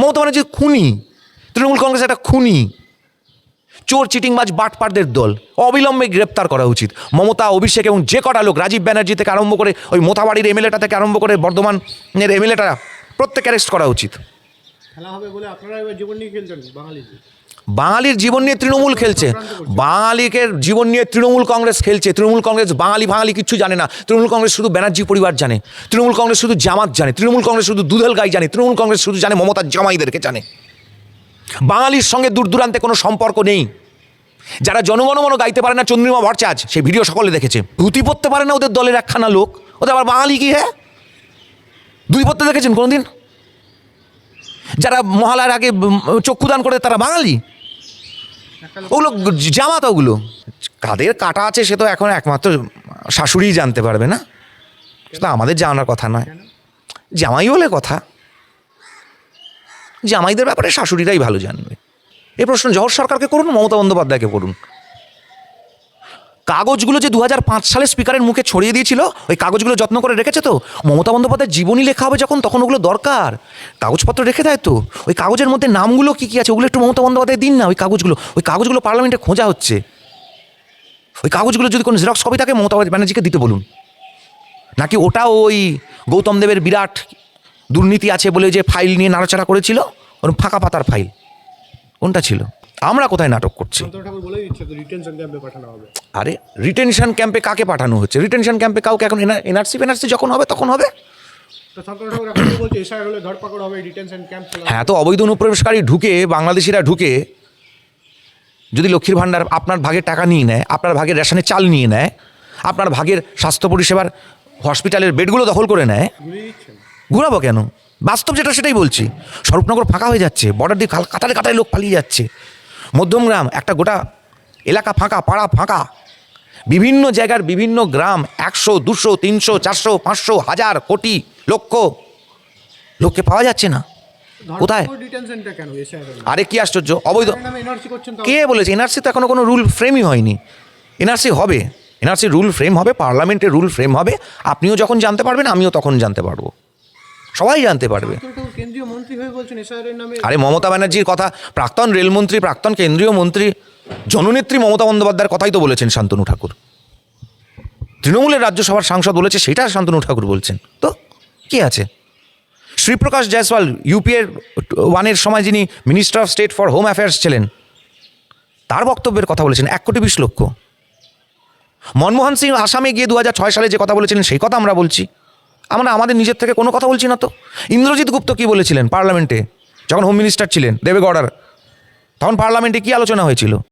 মমতা ব্যানার্জি খুনি, তৃণমূল কংগ্রেস একটা খুনি। চোর, চিটিংবাজ, বাটপারদের দল, অবিলম্বে গ্রেপ্তার করা উচিত। মমতা, অভিষেক এবং যে কটা লোক, রাজীব ব্যানার্জি থেকে আরম্ভ করে ওই মোথাবাড়ির এমএলএটা থেকে আরম্ভ করে বর্ধমানের এমএলএটা প্রত্যেক অ্যারেস্ট করা উচিত। খেলা হবে বলে আপনারা জীবন নিয়ে খেলছেন বাঙালি বাঙালির জীবন নিয়ে তৃণমূল খেলছে। বাঙালিকে জীবন নিয়ে তৃণমূল কংগ্রেস খেলছে। তৃণমূল কংগ্রেস বাঙালি বাঙালি কিচ্ছু জানে না। তৃণমূল কংগ্রেস শুধু ব্যানার্জি পরিবার জানে। তৃণমূল কংগ্রেস শুধু জামাত জানে। তৃণমূল কংগ্রেস শুধু দুধেল গাই জানে। তৃণমূল কংগ্রেস শুধু জানে মমতার জামাইদেরকে জানে। বাঙালির সঙ্গে দূর দূরান্তে কোনো সম্পর্ক নেই। যারা জনগণমন গাইতে পারে না চন্দ্রিমা ভট্টাচার্য, সেই ভিডিও সকলে দেখেছে। ধুতি পড়তে পারে না ওদের দলের একখানা লোক। ওদের আবার বাঙালি কি হ্যাঁ? দুই পড়তে দেখেছেন কোনোদিন? যারা মহালয়ার আগে চক্ষুদান করে তারা বাঙালি? ওগুলো জামাত ওগুলো। কাদের কাটা আছে সে তো এখন একমাত্র শাশুড়িই জানতে পারবে না? সেটা আমাদের জানার কথা নয়। জামাই বলে কথা। জামাইদের ব্যাপারে শাশুড়িরাই ভালো জানবে। এই প্রশ্ন জহর সরকারকে করুন, মমতা বন্দ্যোপাধ্যায়কে করুন। কাগজগুলো যে দু হাজার পাঁচ সালে স্পিকারের মুখে ছড়িয়ে দিয়েছিল, ওই কাগজগুলো যত্ন করে রেখেছে তো? মমতা বন্দ্যোপাধ্যায়ের জীবনী লেখা হবে যখন, তখন ওগুলো দরকার। কাগজপত্র রেখে দেয় তো? ওই কাগজের মধ্যে নামগুলো কী কী আছে? ওগুলো একটু মমতা বন্দ্যোপাধ্যায় দিন না, ওই কাগজগুলো। ওই কাগজগুলো পার্লামেন্টে খোঁজা হচ্ছে। ওই কাগজগুলো যদি কোনো জেরক্স কপি থাকে, মমতা ব্যানার্জিকে দিতে বলুন। নাকি ওটাও ওই গৌতম দেবের বিরাট দুর্নীতি আছে বলে যে ফাইল নিয়ে নাড়াচাড়া করেছিল? ওরকম ফাঁকা পাতার ফাইল কোনটা ছিল? আমরা কোথায় নাটক করছি? আরে রিটেনশন ক্যাম্পে কাকে পাঠানো হচ্ছে? রিটেনশন ক্যাম্পে কাউকে এখন এনআরসি ফেনআরসি যখন হবে তখন হবে। হ্যাঁ তো অবৈধ অনুপ্রবেশকারী ঢুকে বাংলাদেশিরা ঢুকে যদি লক্ষ্মীর ভাণ্ডার আপনার ভাগের টাকা নিয়ে নেয় আপনার ভাগের রেশনের চাল নিয়ে নেয় আপনার ভাগের স্বাস্থ্য পরিষেবার হসপিটালের বেডগুলো দখল করে নেয় ঘুরাবো কেন? বাস্তব যেটা সেটাই বলছি। স্বরূপনগর ফাঁকা হয়ে যাচ্ছে বর্ডার দিয়ে কাতারে কাতারে লোক পালিয়ে যাচ্ছে। মধ্যমগ্রাম একটা গোটা এলাকা ফাঁকা পাড়া ফাঁকা। বিভিন্ন জায়গার বিভিন্ন গ্রাম একশো দুশো তিনশো চারশো পাঁচশো হাজার কোটি লক্ষ। লোককে পাওয়া যাচ্ছে না। কোথায়? আরে কি আশ্চর্য অবৈধ। কে বলেছে? এনআরসি তো এখনও কোনো রুল ফ্রেমই হয়নি। এনআরসি হবে। এনআরসি রুল ফ্রেম হবে পার্লামেন্টের রুল ফ্রেম হবে। আপনিও যখন জানতে পারবেন আমিও তখন জানতে পারব। সবাই জানতে পারবে। আরে মমতা ব্যানার্জির কথা প্রাক্তন রেলমন্ত্রী প্রাক্তন কেন্দ্রীয় মন্ত্রী জননেত্রী মমতা বন্দ্যোপাধ্যায়ের কথাই তো বলেছেন শান্তনু ঠাকুর। তৃণমূলের রাজ্যসভার সাংসদ বলেছে সেটা শান্তনু ঠাকুর বলছেন। তো কি আছে? শ্রীপ্রকাশ জয়সওয়াল ইউপিএর ওয়ানের সময় যিনি minister of state for home affairs ছিলেন তার বক্তব্যের কথা বলেছেন এক কোটি বিশ লক্ষ। মনমোহন সিং আসামে গিয়ে দু ছয় সালে যে কথা বলেছিলেন সেই কথা আমরা বলছি। আমরা আমাদের নিজের থেকে কোনো কথা বলছি না তো। ইন্দ্রজিৎ গুপ্ত কী বলেছিলেন পার্লামেন্টে? যখন হোম মিনিস্টার ছিলেন, দেবেগৌড়ার, তখন পার্লামেন্টে কী আলোচনা হয়েছিল?